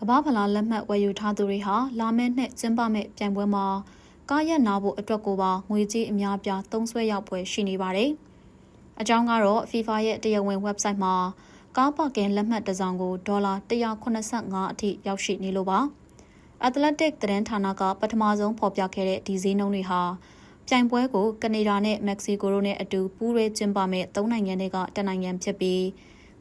ကမ္ဘာဖလားလက်မှတ်ဝယ်ယူထားသူတွေဟာလာမယ့်နှစ်ကျင်းပမယ့်ပြိုင်ပွဲမှာကားရက်နာဖို့အတွက်ကိုပါငွေကြေးအများပြားသုံးစွဲရောက်ပွဲရှိနေပါတယ်။အကြောင်းကတော့ FIFA ရဲ့တရားဝင် website မှာကားပါကင်လက်မှတ်တစ်စောင်ကိုဒေါ်လာ185အထိရောက်ရှိနေလို့ပါ။ Athletic သတင်းဌာနကပထမဆုံးဖော်ပြခဲ့တဲ့ဒီဈေးနှုန်းတွေဟာပြိုင်ပွဲကိုကနေဒါနဲ့မက္ကဆီကိုတို့နဲ့အတူပူးရဲကျင်းပမဲ့၃နိုင်ငံတွေကတနိုင်ငံဖြစ်ပြီး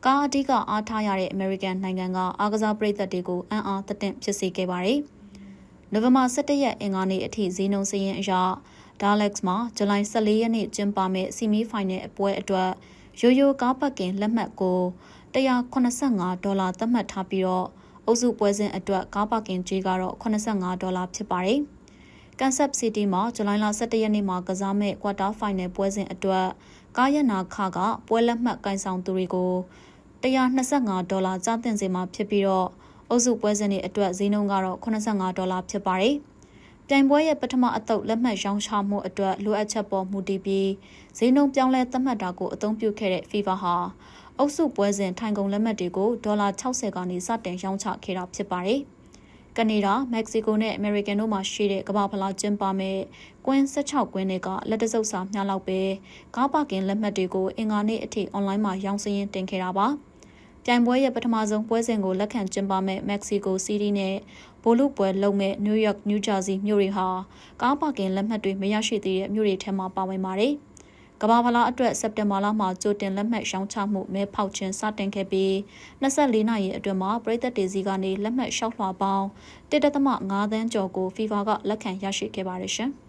ကားအဓိကအားထားရတဲ့ American နိုင်ငံကအားကစားပရိသတ်တွေကိုအံ့အားသင့်ဖြစ်စေခဲ့ပါတယ်။နိုဝင်ဘာ17ရက်အင်္ဂါနေ့အထိဈေးနှုန်းစည်းရင်းအရ Dallas မှာဇူလိုင်14ရက်နေ့ကျင်းပမဲ့ဆီမီဖိုင်နယ်အပွဲအတွက်ရိုးရိုးကားပတ်ကင်လက်မှတ်ကို185ဒေါ်လာသတ်မှတ်ထားပြီးတော့အုပ်စုပွဲစဉ်အတွက်ကားပါကင်ကြီးကတော့85ဒေါ်လာဖြစ်ပါတယ်။ကန်ဆပ်စီးတီးမှာဇူလိုင်လ17ရက်နေ့မှာကစားမဲ့ကွာတာဖိုင်နယ်ပွဲစဉ်အတွက်ကားရနာခကပွဲလက်မှတ်ကင်ဆောင်သူတွေကို 125ဒေါ်လာကျသင့်စေမှာဖြစ်ပြီးတော့အုပ်စုပွဲစဉ်တွေအတွက်ဈေးနှုန်းကတော့85ဒေါ်လာဖြစ်ပါတယ်။ပြိုင်ပွဲရဲ့ပထမအသုတ်လက်မှတ်ရောင်းချမှုအတွက်လိုအပ်ချက်ပေါ်မူတည်ပြီးဈေးနှုန်းပြောင်းလဲသတ်မှတ်တာကိုအသုံးပြုခဲ့တဲ့ FIFA ဟာအုပ်စုပွဲစဉ်ထိုင်ကုန်လက်မှတ်တွေကိုဒေါ်လာ60ကနေစတင်ရောင်းချခဲ့တာဖြစ်ပါတယ်။ ကနေဒါ၊မက္ကဆီကိုနဲ့အမေရိကန်တို့မှာရှိတဲ့ကမ္ဘာဖလားကျင်းပမဲ့ကွင်း16ကွင်းတွေကလက်တစုပ်စာမျှလောက်ပဲကားပါကင်လက်မှတ်တွေကိုအင်္ဂါနေ့အထိအွန်လိုင်းမှာရောင်းစရင်းတင်ခဲ့တာပါ။ပြိုင်ပွဲရဲ့ပထမဆုံးပွဲစဉ်ကိုလက်ခံကျင်းပမဲ့မက္ကဆီကိုစီးတီးနဲ့ဘိုလူပွဲလုပ်မဲ့နယူးယောက်၊နယူးဂျာစီမြို့တွေဟာကားပါကင်လက်မှတ်တွေမရရှိသေးတဲ့မြို့တွေထဲမှာပါဝင်ပါတယ်။ ကမ္ဘာဖလားအတွက်စက်တင်ဘာလမှာကြိုတင်လက်မှတ်ရောင်းချမှုမဲဖောက်ခြင်းစတင်ခဲ့ပြီး24နာရီအတွင်းမှာပြည်သက်တေစီကနေလက်မှတ်လျှောက်လွှာပေါင်း1.5သန်းကျော်ကို FIFA ကလက်ခံရရှိခဲ့ပါတယ်ရှင်။